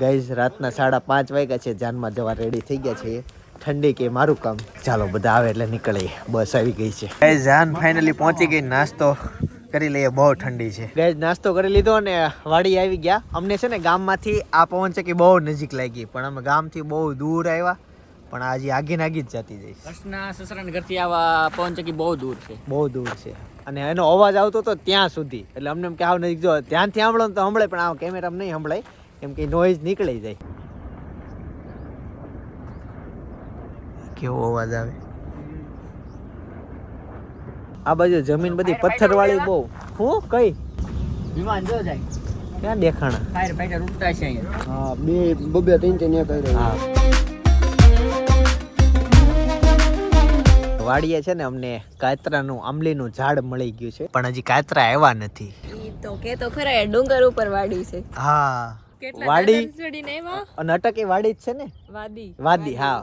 Guys રાતના સાડા પાંચ વાગ્યા છે. જાનમાં જવા રેડી થઈ ગયા છે ઠંડી કે મારું કામ? ચાલો બધા આવે એટલે નીકળીએ. બસ આવી ગઈ છે. ગાઈઝ જાન ફાઇનલી પહોંચી ગઈ. નાસ્તો કરી લઈએ. બહુ ઠંડી છે. ગાઈઝ નાસ્તો કરી લીધો અને વાડી આવી ગયા. અમને છે ને ગામમાંથી આ પવન છે કે બહુ નજીક લાગી. પણ અમે ગામથી બહુ દૂર આવ્યા. પણ આજે આગી નાગી જ જતી જઈશ કચ્છના સસરાના ઘરથી આવા પવનચક્કી બહુ દૂર છે? બહુ દૂર છે. અને એનો અવાજ આવતો હતો ત્યાં સુધી. એટલે અમને એમ કે આવ નજીક જો. ધ્યાનથી સાંભળો ને તો સાંભળે પણ આ કેમેરામાં નહીં સંભળાય. કેમ કે નોઈઝ નીકળી જાય. કેવો અવાજ આવે? આ બાજુ જમીન બધી પથ્થરવાળી બહુ. હું? કઈ? વિમાન જો જાય. ક્યાં દેખાણા? ફાયર ફાઈટર ઉડતા છે અહીંયા. હા બે બબે ત્રણ ત્રણ એક કરી હા. વાડીએ છે ને અમને કાતરાનું આંબલીનું ઝાડ મળી ગયું છે. પણ હજી કાતરા આવ્યા નથી. તો કે તો ખરા ડુંગર ઉપર વાડી છે. હા. વાડી અને અટક એ વાડી જ છે ને? વાદી. વાદી હા.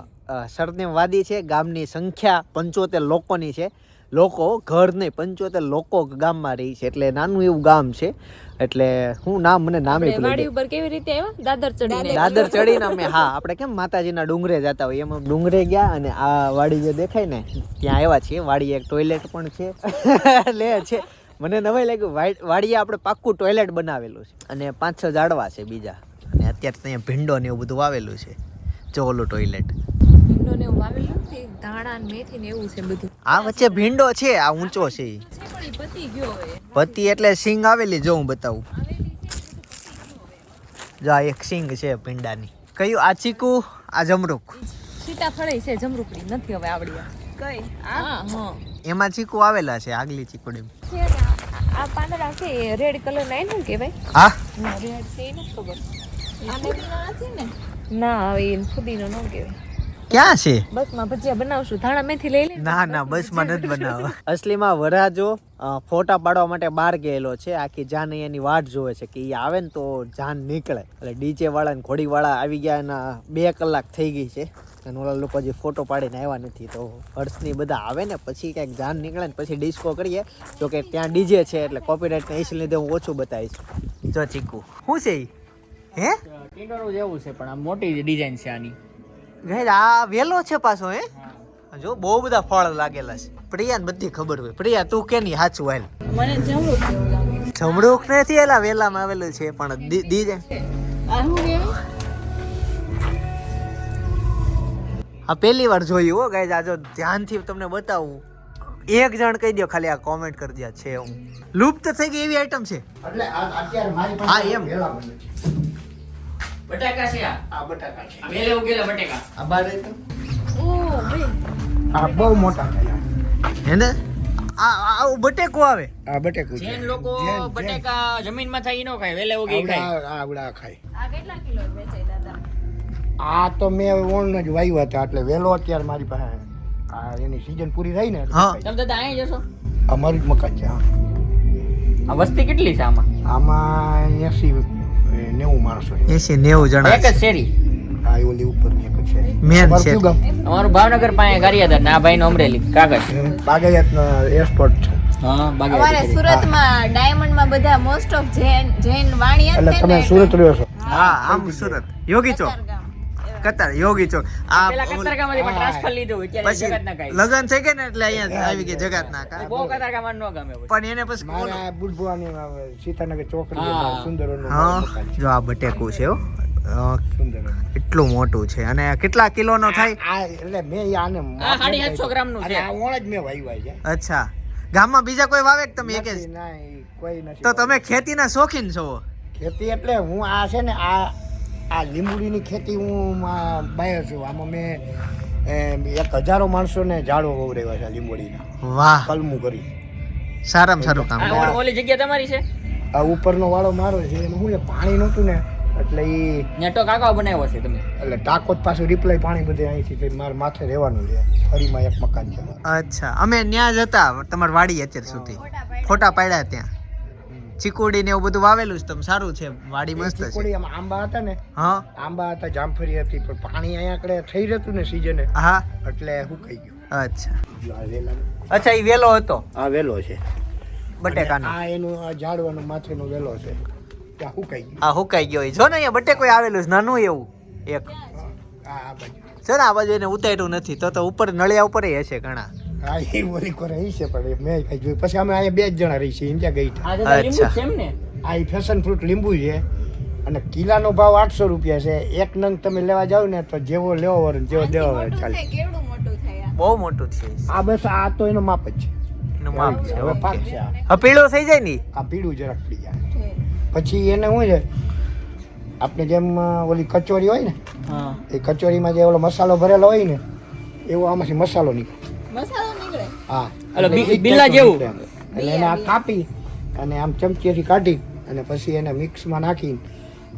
સરનેમ વાદી છે ગામની સંખ્યા પંચોતેર લોકોની છે. લોકો ઘર નહીં પંચોતેર લોકો ગામમાં રહી છે એટલે નાનું એવું ગામ છે. એટલે હું નામ મને નામે વાડી ઉપર કેવી રીતે આવ્યા? દાદર ચડીને દાદર ચડીને અમે હા આપણે કેમ માતાજીના ડુંગરે જતા હોય એમાં ડુંગરે ગયા અને આ વાડી જે દેખાય ને ત્યાં આવ્યા છીએ. વાડી એક ટોયલેટ પણ છે. લે છે. મને નવાઈ લાગ્યું. વાડ- વાડીએ આપણે પાક્કું ટોયલેટ બનાવેલું છે. અને પાંચ છ ઝાડવા છે બીજા. અને અત્યારે ત્યાં ભીંડો ને એવું બધું વાવેલું છે. જો ઓલું ટોયલેટ ભીંડો ને એવું વાવેલું છે ધાણા ને મેથી ને એવું છે બધું. આ વચ્ચે ભીંડો છે આ ઊંચો છે. પતી ગયો પતી એટલે સિંગ આવેલી જો હું બતાવું. જો આ એક સિંગ છે ભીંડાની. કયું? આ ચીકુ આ જમરૂક. સીતાફળ છે જમરૂકડી નથી હવે આવડી કઈ? હા હા. એમાં ચીકુ આવેલા છે આગલી ચીકુડી આ- પાંદડા છે રેડ કલર ના એનું કહેવાય. હા? રેડ છે એ નથી ખબર. આ ફુદીનો નથી ને? ના હવે એ ફુદીનો ન કહેવાય. ક્યાં છે? બસમાં ભજીયા બનાવશું. ધાણા મેથી લઈ લે ના ના બસમાં નથી બનાવવા. અસલીમાં વરાજો ફોટા પાડવા માટે બહાર ગયેલો છે. આખી જાન એની વાટ જોવે છે કે એ આવે ને તો જાન નીકળે. એટલે ડીજે વાળા ને ઘોડી વાળા આવી ગયા એના બે કલાક થઈ ગઈ છે. અને ઓલા લોકો હજી ફોટો પાડીને આવ્યા નથી તો હર્ષની બધા આવે ને પછી ક્યાંક જાન નીકળે ને પછી ડિસ્કો કરીએ. તો કે ત્યાં ડીજે છે એટલે કોપીરાઇટ ને લીધે હું ઓછું બતાવીશ. જો ચીકુ. શું છે ઈ? હે? ટીંડોરું જેવું છે પણ આ મોટી ડિઝાઇન છે આની. ગઈ આ વેલો છે પાછો હે? જો બહુ બધા ફળ લાગેલા છે. પ્રિયાને બધી ખબર હોય. પ્રિયા તું કેની સાચું હાલ? મને જમરૂક નથી એલા વેલામાં આવેલું છે પણ દી. આ પહેલી વાર જોયું હો ગાઈઝ. આ જો ધ્યાનથી તમને બતાવું. એક જણ કહી દો ખાલી આ કોમેન્ટ કરી દે છે હું. લુપ્ત થઈ ગઈ એવી આઈટમ છે. એટલે આ અત્યારે મારી હા, એમ. બટાકા છે આ. આ બટાકા છે. મેલે ઉગેલા બટાકા. આ બાર તો? ઓ ભાઈ આ બહુ મોટા થયા હે ને આ આ બટેકો આવે. આ બટેકું છે. લોકો જૈન. જમીનમાં થાય ઈ ન ખાય વેલે ઉગી ખાય. આવડા આવડા ખાય. આ કેટલા કિલો વેચાય દાદા? આ તો મેં ઓણ જ વાવ્યા હતા એટલે વેલો અત્યારે મારી પાસે આ એની સીઝન પૂરી થઈ ને તમે દાદા અહીં જશો આ મારું જ મકાન છે આ વસ્તી કેટલી છે આમાં? આમાં એસી નેવું માણસો એસી નેવું જણા એક જ શેરી? હા ઓલી ઉપરની એક જ છે. મેન છે. અમારું ભાવનગર પાસે ગારિયાદર ના ભાઈ ભાઈ અમરેલી કાગજ બાગાયતનો એરપોર્ટ છે. હા અમારે સુરતમાં ડાયમંડમાં બધા મોસ્ટ ઓફ જૈન જૈન વાણી એટલે તમે સુરત રહ્યો છો? હા. આમ સુરત. યોગી ચોક કતાર યોગી ચોક. આ પેલા પણ ટ્રાન્સફર લીધું અત્યારે પછી. લગન થઈ ગયા ને એટલે અહીંયા આવી ગઈ જગત ના કા બહુ કતારગામમાં ન ગમે પણ એને પછી બુધભવાની સીતાનગર ચોકડી સુંદર છે. જો આ બટેકું છે હો. એટલું મોટું છે. અને કેટલા કિલોનો થાય? આ એટલે મેં આને સાડી સાતસો ગ્રામનું છે. અને ઓણ જ મેં વાવ્યા છે અચ્છા. ગામમાં બીજા કોઈ વાવે તમે એક ના, કોઈ નથી તો તમે ખેતીના શોખીન છો. ખેતી એટલે હું આ છે ને આ આ લીંબુડીની ખેતી હું માં બાયો છું. આમાં મેં એક હજારો માણસોને ઝાડો વવરાવ્યા છે લીંબોડીના. વાહ. કલમું કરી. સારામાં સારું કામ. ઓલી- ઓલી જગ્યા તમારી છે? આ ઉપરનો વાળો મારો છે એમાં શું છે? પાણી નહોતું ને એટલે એ નેટો કાકા બનાવ્યો છે તમે. એટલે ટાકો જ પાછું રિપ્લાય પાણી બધે અહીંથી થઈ મારે માથે રહેવાનું છે. ફરીમાં એક મકાન છે અચ્છા. અમે ત્યાં જ હતા તમારી વાડી અત્યાર સુધી. ફોટા પાડ્યા ત્યાં. ચીકુડી ને એવું બધું વાવેલું છે તમે. સારું છે વાડી મસ્ત છે. આંબા હતા ને હા. આંબા હતા જામફળી હતી પણ પાણી અહીંયા આગળ થઈ રહેતું ને સીઝને હા. એટલે સુકાઈ ગયું? અચ્છા. અચ્છા એ વેલો હતો? આ વેલો છે. બટેકાનો. આ એનું આ ઝાડવાનું માથેનો વેલો છે. આ હુકાઈ ગયો? આ હુકાઈ ગયો. જો ને અહીંયા બટેકો આવેલું છે નાનું એવું. એક. આ આ બાજુ. છે ને આ બાજુ એને ઉતાર્યું નથી તો તો ઉપર નળિયા ઉપર હશે ઘણા. હા એ ઓલી રહી છે પણ મેં કઈ જોયું. પછી અમે અહીંયા બે જ જણા રહી છીએ ઇન્ડિયા ગઈ આ અચ્છા. ફેશન ફ્રૂટ લીંબુ છે અને કિલાનો ભાવ આઠસો રૂપિયા છે. એક નંગ તમે લેવા જાવ ને તો જેવો લેવો વર જેવો દેવો હોય ચાલે. કેવડું મોટું થાય બહુ મોટું છે. આ બસ આ તો એનો માપ જ છે. એનું માપ છે હવે પાક છે આ. પીળો થઈ જાય ને આ પીળું જરાક પડી જાય. પછી એને શું છે આપણે જેમ ઓલી કચોરી હોય ને એ કચોરીમાં જે ઓલો મસાલો ભરેલો હોય ને એવો આમાંથી મસાલો નીકળે. મસાલો હા એટલે બિલ્લા જેવું? એમ. એટલે એને આ કાપી અને આમ ચમચીથી કાઢી અને પછી એને મિક્સમાં નાખી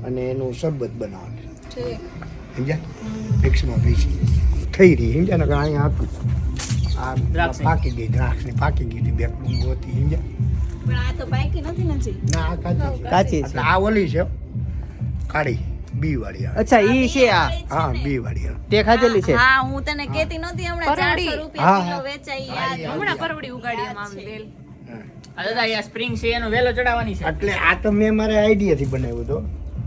અને એનું શરબત બનાવવાનું. સમજ્યા? મિક્સમાં પીસી. થઈ રહી સમજ્યા? ને કે અહીંયા હતું આ દ્રાક્ષની. પાકી ગઈ દ્રાક્ષ ને પાકી ગઈ હતી બે કુંગો હતી સમજ્યા? પણ આ તો બાકી નથી નજી ના આ કાચી કાચી છે આ ઓલી છે કાળી. બી વાળી આવે. અચ્છા ઈ છે આ? હા બી વાળી આવે. તે ખાધેલી છે? હા હું તને કેતી નહોતી હમણાં 400 રૂપિયા કિલો. વેચાઈ યાદ હમણાં પરવડી ઉગાડી એમ આમ બેલ. આ દાદા અહીંયા સ્પ્રિંગ છે એનો વેલો ચડાવવાની છે. એટલે આ તો મેં મારા આઈડિયાથી બનાવ્યો તો.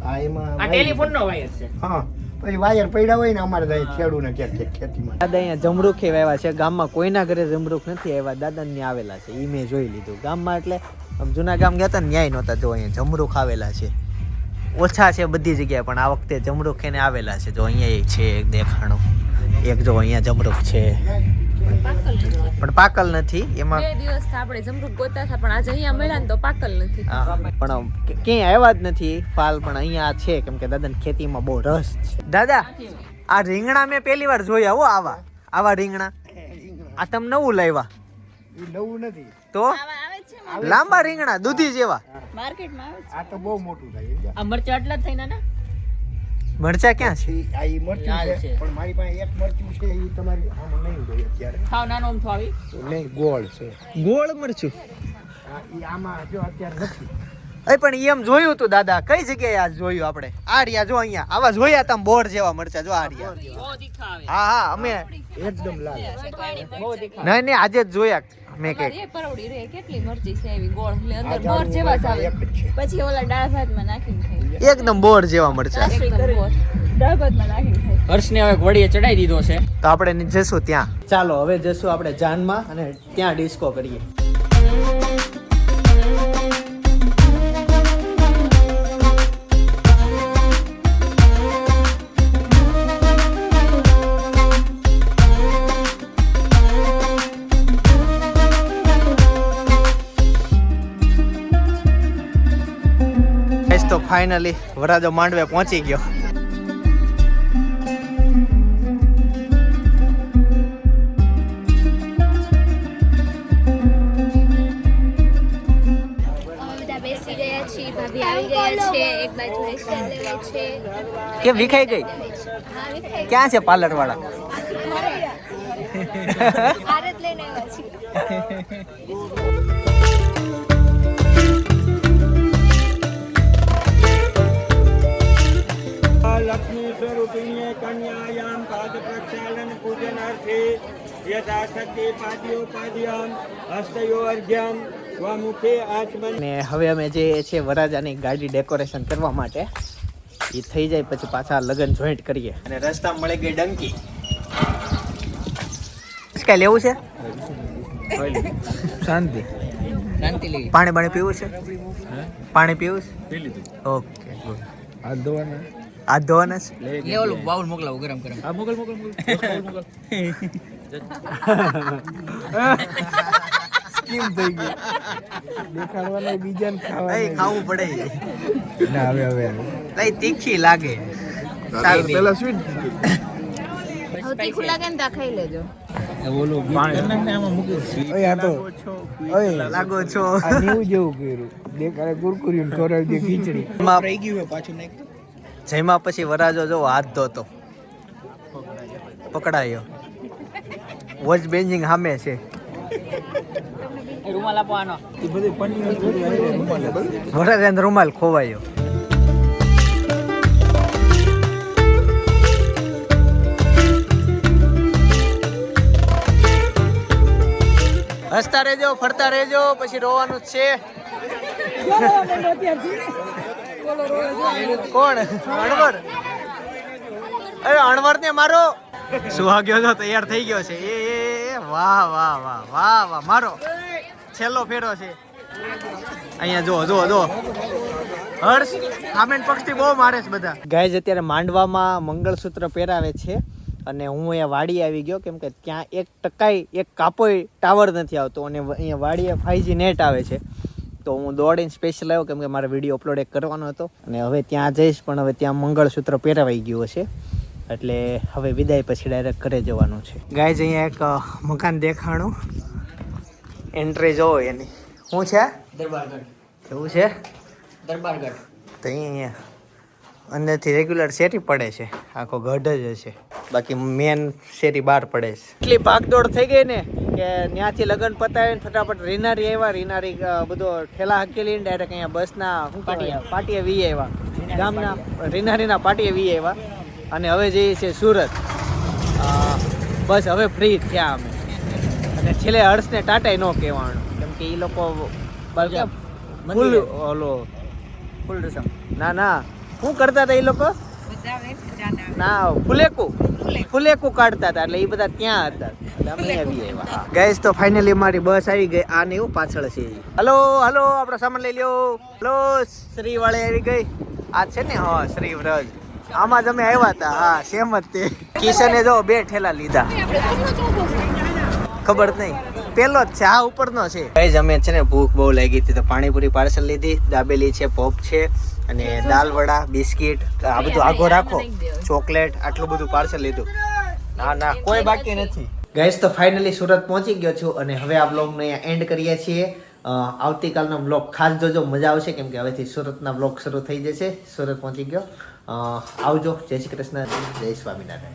આ એમાં આ ટેલિફોન નો વાયર છે. હા પછી વાયર પડ્યા હોય ને અમારે ત્યાં ખેડૂને ક્યાંક ક્યાંક ખેતીમાં દાદા અહીંયા જમરૂખ એવા આવ્યા છે. ગામમાં કોઈના ઘરે જમરૂખ નથી આવ્યા. દાદા ને આવેલા છે. ઈ મેં જોઈ લીધું. ગામમાં એટલે જૂના ગામ ગયા હતા ન્યાય નહોતા જો અહીંયા જમરૂખ આવેલા છે. ઓછા છે બધી જગ્યાએ પણ આ વખતે જમરૂખ એને આવેલા છે. જો અહીંયા એક છે એક દેખાણું. એક જો અહીંયા જમરૂખ છે. પણ પાકલ નથી એમાં બે દિવસ આપણે જમરૂક ગોતા હતા પણ આજે અહીંયા મળ્યા ને તો પાકલ નથી. પણ ક્યાંય આવ્યા જ નથી ફાલ પણ અહીંયા છે કેમ કે દાદાને ખેતીમાં બહુ રસ છે. દાદા આ રીંગણા મેં પહેલી વાર જોયા હો આવા. આવા રીંગણા. આ તમે નવું લાવ્યા. નવું નથી. તો? આવા આવે જ છે લાંબા રીંગણા દૂધી જેવા. માર્કેટમાં આવે આ તો બહુ મોટું થાય આ મરચા આટલા જ થઈને ને? મરચા ક્યાં છે? આ ઈ મરચું છે. પણ મારી પાસે એક મરચું છે એ તમારી આમ નહીં હોય અત્યારે. ખાવ નાનો અમથો આવી. નહીં ગોળ છે. ગોળ મરચું? આ ઈ આમાં જો અત્યારે નથી. એ પણ ઈ એમ જોયું તું દાદા. કઈ જગ્યાએ આ જોયું આપણે? આ રહ્યા જો અહીંયા. આવા જોયા તમે બોર જેવા મરચા જો આ રહ્યા. હા હા અમે એકદમ લાલ. નહીં નહીં આજે જ જોયા. મેં કે એ પરવડી રે કેટલી મરચી છે એવી ગોળ. એટલે અંદર બોર જેવા જ આવે. પછી ઓલા દાળ ભાતમાં નાખીને ખાઈ. એકદમ બોર જેવા મરચા. એકદમ બોર. દાળ ભાતમાં નાખીને ખાઈ. હર્ષને હવે વડીએ ચડાઈ દીધો છે. તો આપણે જશું ત્યાં. ચાલો હવે જશું આપણે જાનમાં અને ત્યાં ડિસ્કો કરીએ. ફાઇનલી વરાજો માંડવે પહોંચી ગયો. કે વિખાઈ ગઈ? ક્યાં છે પાર્લર વાળા ભારત લઈને આવ્યા છીએ. લક્ષ્મી સ્વરૂપિણીએ કન્યાયામ પાદ પ્રક્ષાલન પૂજનાર્થે યથાશક્તિ પાદ્યોપાદ્યામ હસ્તયો અર્ઘ્યમ સ્વમુખે આચમન અને હવે અમે જઈએ છીએ વરાજાની ગાડી ડેકોરેશન કરવા માટે. એ થઈ જાય પછી પાછા લગન જોઈન્ટ કરીએ. અને રસ્તા મળી ગઈ ડંકી. કઈ લેવું છે? શાંતિ. શાંતિ પાણી પાણી પીવું છે? પાણી પીવું છે? ઓકે. હાથ ધોવાના. આ ધોવાના છે? લે ઓલું બાઉલ મોકલાવું ગરમ ગરમ. આ મોકલ મોકલ મોકલ. સ્કીમ થઈ ગઈ. દેખાડવાના બીજાને ખાવા ખાવા ખાવું પડે. ના હવે હવે કઈ તીખી લાગે. સારું. પેલા સ્વીટ હવે તીખું લાગે ને ત્યાં ખાઈ લેજો. ઓય આ તો ઓય. લાગો છો. આ જેવું કર્યું. દેખાડે કુરકુરી ખોરાક દે ખીચડી. માં પાછું પછી વરાજો જો હાથ ધોતો. પકડાયો. વોચ બેન્જિંગ સામે છે. રૂમાલ રૂમાલ ખોવાયો. હસતા રહેજો ફરતા રહેજો પછી રોવાનું જ છે. કોણ? અણવર? અરે અણવર ને મારો સુહાગ્યો તો તૈયાર થઈ ગયો છે. એ વાહ વાહ વાહ વાહ વાહ, મારો છેલ્લો ફેરો છે. અહીંયા જો જો જો હર્ષ આમેન પક્ષથી બહુ મારે છે બધા. ગાય અત્યારે માંડવામાં મંગળસૂત્ર પહેરાવે છે અને હું અહીંયા વાડી આવી ગયો. કેમ કે ત્યાં એક ટકાઈ એક કાપોય ટાવર નથી આવતો અને અહીંયા વાડીએ ફાઈજી નેટ આવે છે. તો હું દોડીને સ્પેશિયલ આવ્યો કેમ કે મારે વીડિયો અપલોડ એક કરવાનો હતો. અને હવે ત્યાં જઈશ પણ હવે ત્યાં મંગળસૂત્ર પહેરાવાઈ ગયું હશે. એટલે હવે વિદાય પછી ડાયરેક્ટ ઘરે જવાનું છે. ગાય અહીંયા એક મકાન દેખાણું. એન્ટ્રી જોવો એની. શું છે? દરબારગઢ. કેવું છે? દરબારગઢ. તો અહીંયા અંદરથી રેગ્યુલર સેટી પડે છે. આખો ગઢ જ હશે. બાકી મેન શેરી બહાર પડે છે. એટલી ભાગદોડ થઈ ગઈ ને કે ત્યાંથી લગ્ન પતાવીને ફટાફટ રીનારી આવ્યા રીનારી બધો ઠેલા હકેલીને ડાયરેક્ટ અહીંયા બસના શું પાટીએ વી આવ્યા. ગામના રીનારીના પાટીએ વી આવ્યા. અને હવે જઈએ છીએ સુરત. બસ હવે ફ્રી થયા અમે. અને છેલ્લે હર્ષને ટાટાય ન કહેવાનું. કેમ કે એ લોકો બલકે ફૂલ ઓલો ફૂલ રસમ. ના ના. શું કરતા હતા એ લોકો? ના ફુલેકુ. ફુલેકુ. કાઢતા હતા એટલે એ બધા ત્યાં હતા. એટલે અમે આવી આવ્યા. ગઈસ તો ફાઇનલી મારી બસ આવી ગઈ. આ ને એવું પાછળ છે. હલો હલો આપણો સામાન લઈ લ્યો. હલો શ્રી વાળે આવી ગઈ. આ છે ને હા શ્રી વ્રજ આમાં જ અમે આવ્યા હતા. હા સેમ જ તે. કિશને જો બે ઠેલા લીધા. ખબર જ નહીં. પેલો જ છે આ ઉપરનો છે. ગાઈઝ અમે છે ને ભૂખ બહુ લાગી હતી તો પાણીપુરી પાર્સલ લીધી. દાબેલી છે પોપ છે. અને દાલ વડા બિસ્કિટ આ બધું આગો રાખો. ચોકલેટ આટલું બધું પાર્સલ લીધું. ના ના કોઈ બાકી નથી. ગાઈસ તો ફાઇનલી સુરત પહોંચી ગયો છું અને હવે આ બ્લોગને અહીંયા એન્ડ કરીએ છીએ. આવતીકાલનો બ્લોગ ખાસ જોજો મજા આવશે કેમ કે હવેથી સુરતના બ્લોગ શરૂ થઈ જશે. સુરત પહોંચી ગયો. આવજો. જય શ્રી કૃષ્ણ. જય સ્વામિનારાયણ.